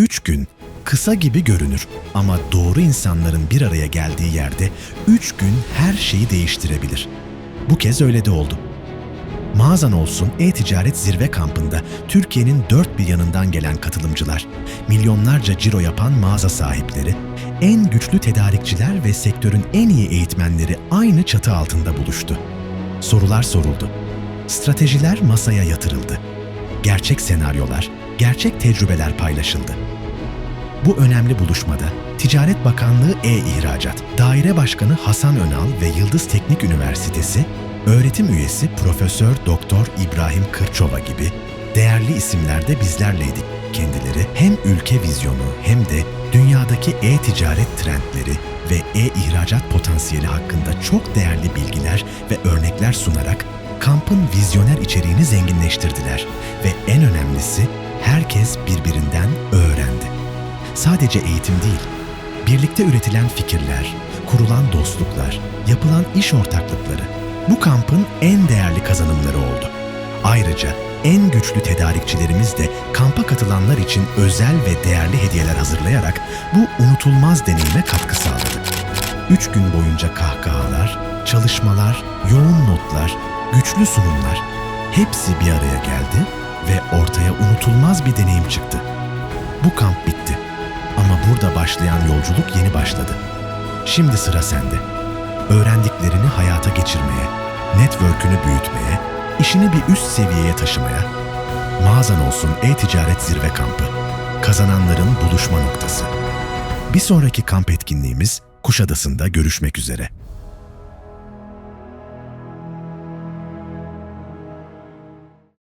Üç gün kısa gibi görünür ama doğru insanların bir araya geldiği yerde üç gün her şeyi değiştirebilir. Bu kez öyle de oldu. Mağazan olsun e-ticaret zirve kampında Türkiye'nin dört bir yanından gelen katılımcılar, milyonlarca ciro yapan mağaza sahipleri, en güçlü tedarikçiler ve sektörün en iyi eğitmenleri aynı çatı altında buluştu. Sorular soruldu. Stratejiler masaya yatırıldı. Gerçek senaryolar, gerçek tecrübeler paylaşıldı. Bu önemli buluşmada Ticaret Bakanlığı E-İhracat, Daire Başkanı Hasan Önal ve Yıldız Teknik Üniversitesi, öğretim üyesi Profesör Doktor İbrahim Kırçova gibi değerli isimler de bizlerleydik. Kendileri hem ülke vizyonu hem de dünyadaki e-ticaret trendleri ve e-ihracat potansiyeli hakkında çok değerli bilgiler ve örnekler sunarak kampın vizyoner içeriğini zenginleştirdiler ve en önemlisi herkes birbirinden öğrendi. Sadece eğitim değil, birlikte üretilen fikirler, kurulan dostluklar, yapılan iş ortaklıkları bu kampın en değerli kazanımları oldu. Ayrıca en güçlü tedarikçilerimiz de kampa katılanlar için özel ve değerli hediyeler hazırlayarak bu unutulmaz deneyime katkı sağladı. Üç gün boyunca kahkahalar, çalışmalar, yoğun notlar, güçlü sunumlar hepsi bir araya geldi ve ortaya unutulmaz bir deneyim çıktı. Bu kamp bitti. Burada başlayan yolculuk yeni başladı. Şimdi sıra sende. Öğrendiklerini hayata geçirmeye, network'ünü büyütmeye, işini bir üst seviyeye taşımaya. Mağazan olsun e-ticaret zirve kampı. Kazananların buluşma noktası. Bir sonraki kamp etkinliğimiz Kuşadası'nda görüşmek üzere.